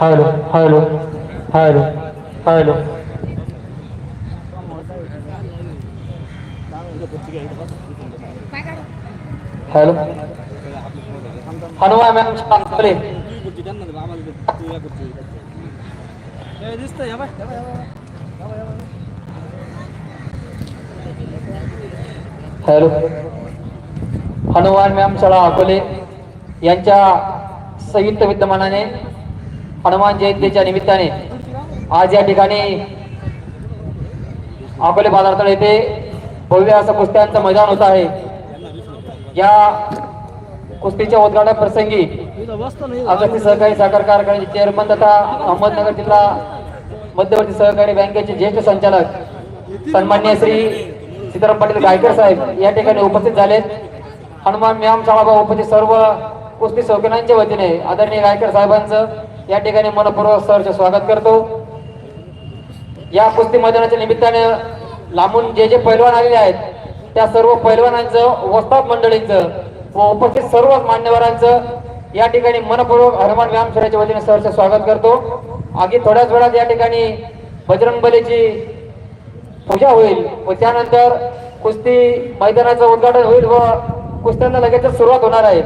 Hello hello hello hello. Hello. Hanuman ma'am Sangle hello. Hanuman ma'am शाळा अकोले. यांच्या संयुक्त विद्यमानाने हनुमान जयंतीच्या निमित्ताने आज या ठिकाणी अकोले बाजारतळ येथे भव्य असं कुस्त्यांचं मैदान होत आहे. या कुस्तीच्या उद्घाटन प्रसंगी अगस्ती सहकारी साखर कारखान्याचे चेअरमन तथा अहमदनगर जिल्हा मध्यवर्ती सहकारी बँकेचे ज्येष्ठ संचालक सन्मान्य श्री सीताराम पाटील गायकर साहेब या ठिकाणी उपस्थित झालेत. हनुमान म्याम शाळाबा उपस्थित सर्व कुस्ती शौकीनांच्या वतीने आदरणीय गायकर साहेबांचं या ठिकाणी मनपूर्वक सहर्ष स्वागत करतो. या कुस्ती मैदानाच्या निमित्ताने लांबून जे जे पैलवान आलेले आहेत त्या सर्व पैलवानांचं वस्ताद मंडळींचं व उपस्थित सर्व मान्यवरांचं या ठिकाणी मनपूर्वक हनुमान व्यायाम शाळेच्या वतीने सहर्ष स्वागत करतो. आगी थोड्याच वेळात या ठिकाणी बजरंग बलीची पूजा होईल व त्यानंतर कुस्ती मैदानाचं उद्घाटन होईल व कुस्त्यांना लगेचच सुरुवात होणार आहे.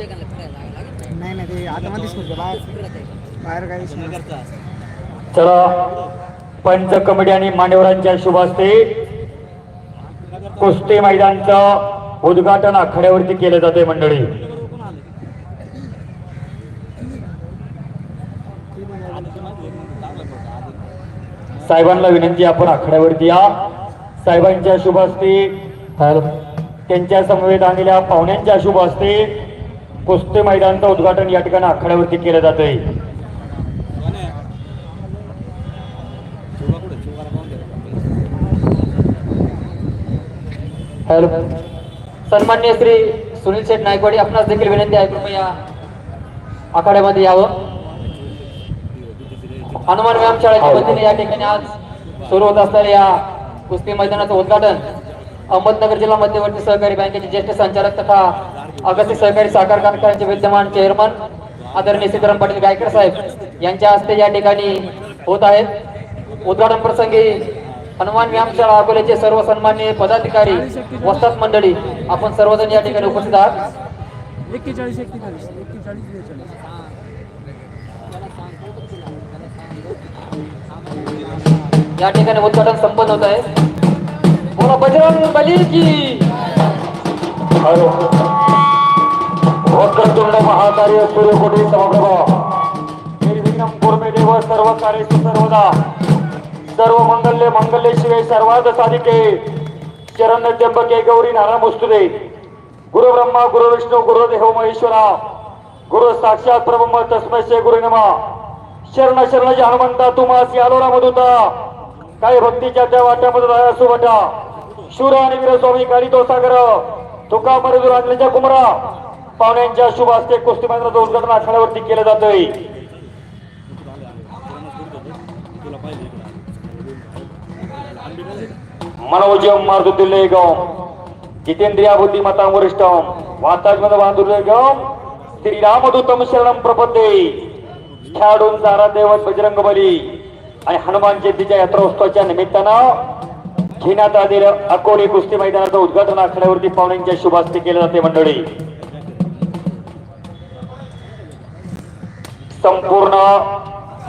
नाही नाही ते आता मध्येच करतो बाहेर बाहेर काहीच नाही चला. पंच कमिटी आणि मान्यवरांच्या शुभास्ते कुस्ती मैदानचं उद्घाटन आखाड्यावरती केलं जाते मंडळी. साहेबांना विनंती आपण आखाड्यावरती या. साहेबांच्या शुभ असते त्यांच्या समवेत आणलेल्या पाहुण्यांच्या शुभ असते कुस्ती मैदानचं उद्घाटन या ठिकाणी आखाड्यावरती केलं जातंय आहे हॅलो सन्मान्य श्री सुनील शेठ नायकवाडी आपणास देखील विनंती आहे कृपया आखाड्यामध्ये यावं. हनुमान व्यायाम शाळेच्या वतीने या ठिकाणी आज सुरू होत असणाऱ्या या कुस्ती मैदानाचं उद्घाटन अहमदनगर जिल्हा मध्यवर्ती सहकारी बँकेचे ज्येष्ठ संचालक तथा अगस्ती सहकारी साखर कारखान्याचे विद्यमान चेअरमन आदरणीय सीताराम पाटील गायकर साहेब यांच्या हस्ते या ठिकाणी होत आहेत उद्घाटन प्रसंगी हनुमान व्यायाम शाळा अकोल्याचे सर्व सन्मान्य पदाधिकारी वस्ताद मंडळी आपण सर्वजण या ठिकाणी उपस्थित आहात. एक्केचाळीस एक्केचाळीस एक्केचाळीस बेचाळीस. या ठिकाणी उद्घाटन संपन्न होत आहे. बोला बजरंग बली की! वक्रतुंड महाकार्य सूर्यकोटी समप्रभ कुर्मे देव सर्व कार्य सर्वदा सर्व मंगल्य मंगल्य शिवे सर्वाद साधिके. शरण त्र्यंबके गौरी नारायण मुस्तुदे गुरु ब्रह्मा गुरु विष्णू गुरु देव महेश्वरा. गुरु साक्षात ब्रह्म तस्मै श्री गुरु नमा. शरण शरण जे हनुमंता तुमास यालोरा मधुता. काही भक्तीच्या त्या वाट्यामध्ये राहा सुभटा. शूर आणि वीर स्वामी काळी तो सागर तुका मरुदूर कुमरा. पाहुण्यांच्या शुभ हस्ते कुस्ती मैदानाचं उद्घाटन आठवड्यावरती केलं जातंय. मनोजम मार्दुदिल्ले गौम जितेंद्रिया बुद्धिमता वरिष्ठम वातात्मद बांधुर्य गम श्रीरामदूतम शरणम प्रपदे. खेळाडूंचा आराध्यवत बजरंग बली आणि हनुमान जयंतीच्या यात्रोत्सवाच्या निमित्तानं घेण्यात आलेलं अकोले कुस्ती मैदानाचं उद्घाटन आखाड्यावरती पाहुण्यांच्या शुभास्ते केले जाते मंडळी. संपूर्ण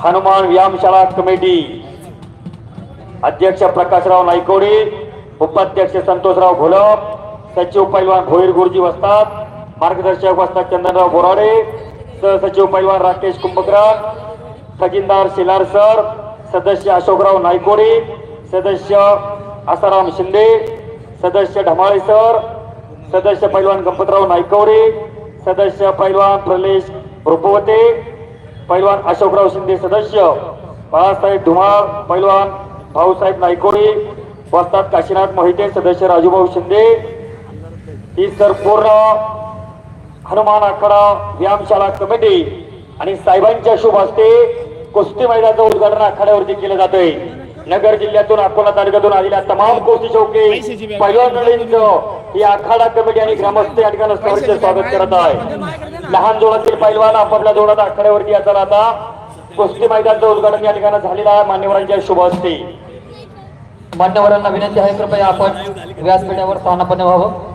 हनुमान व्यायामशाळा कमिटी अध्यक्ष प्रकाशराव नायकोडे उपाध्यक्ष संतोषराव घोलप सचिव पैलवान भोईर गुरुजी वसतात मार्गदर्शक वसतात चंदनराव बोराडे सहसचिव पैलवान राकेश कुंभकरण खजिनदार शिलार सर सदस्य अशोकराव नायकोडे सदस्य आसाराम शिंदे सदस्य ढमाळे सर सदस्य पैलवान गणपतराव नायकवडे सदस्य पैलवान प्रलेश रुपवते पैलवान अशोकराव शिंदे सदस्य बाळासाहेब धुमाळ पैलवान भाऊसाहेब नायकोडे वस्तात काशीनाथ मोहिते सदस्य राजूभाऊ शिंदे. ही संपूर्ण हनुमान आखाडा व्यायामशाळा कमिटी आणि साहेबांच्या शुभ हस्ते कुस्ती मैदानाचं उद्घाटन आखाड्यावरती केलं जातंय. नगर जिल्ह्यातून अकोला तालुक्यातून आलेल्या तमाम कुस्ती चौकी पहिल्या ही आखाडा कमिटी आणि ग्रामस्थ या ठिकाणी स्वागत करत आहे लहान जोडातील पैलवान आपापल्या जोडात आखाड्यावरती येतात आता कुस्ती मैदानाचं उद्घाटन या ठिकाणी झालेलं आहे. मान्यवरांच्या शुभ हस्ते. मान्यवरांना विनंती आहे कृपया आपण व्यासपीठावर स्थानापन्न व्हावं.